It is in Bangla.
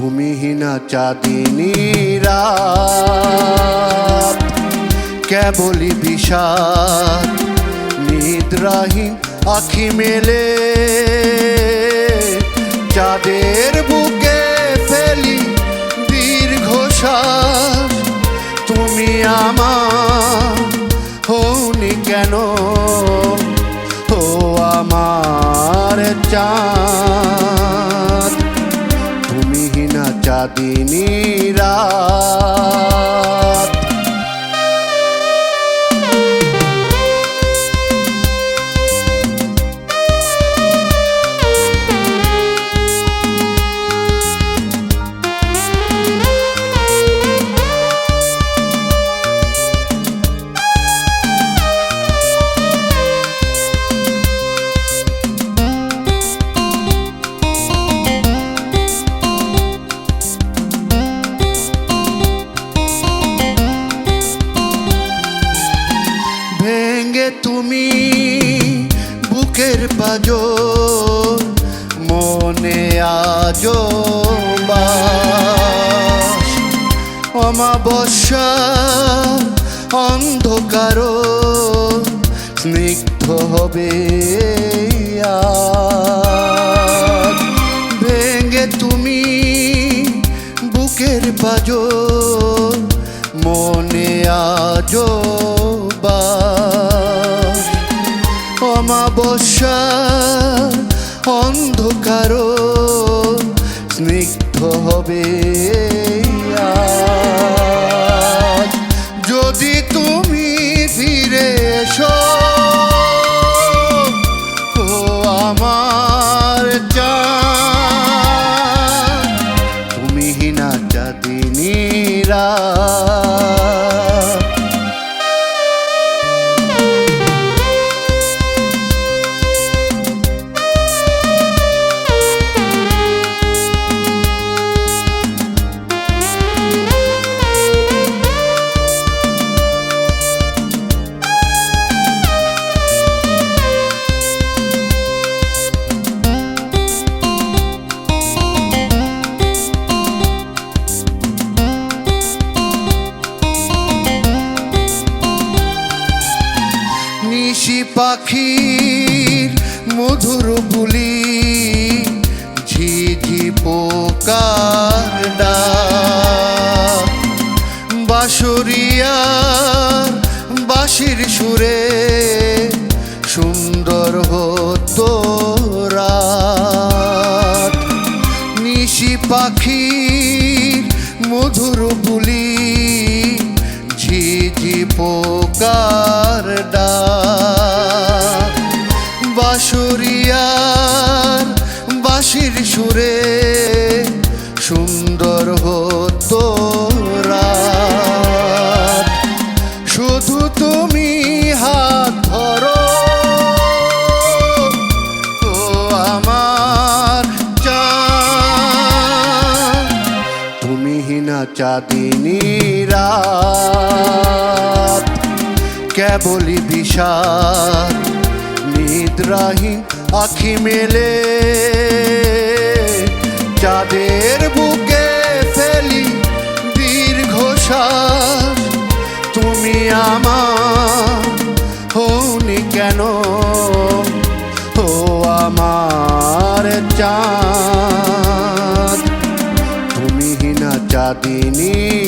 তুমি হিনা চাঁদিনী রাত। কেবলই বিষাদ, নিদ্রাহীন আখি মেলে। চাঁদের বুকে ফেলি দীর্ঘশ্বাস। তুমি আমার হওনি কেন? ও আমার তুমি হিনা তুমি বুকের পাজো মনে আজো বাস অমাবস্যা অন্ধকার স্নিগ্ধ হবে। ভেঙ্গে তুমি বুকের পাজো মনে আজো অমাবস্যা অন্ধকার স্নিগ্ধ হবে যদি তুমি ফিরে এসো ও আমার পাখির মধুর বুলি ঝিঝি পোকার ডাক। বাঁশরিয়ার বাঁশির সুরে সুন্দর হতো রাত। নিশি পাখির মধুর বুলি ঝিঝি পোকার ডাক। বাঁশির সুরে সুন্দর হতো শুধু তুমি হাত ধরো, ও আমার তুমি হিনা চাঁদিনী রাত, কেবলই বিষাদ, নিদ্রাহীন আখি মেলে চাঁদের বুকে ফেলি দীর্ঘশ্বাস তুমি আমার হওনি কেন? ও আমার চাঁদ, তুমি হিনা চাঁদিনী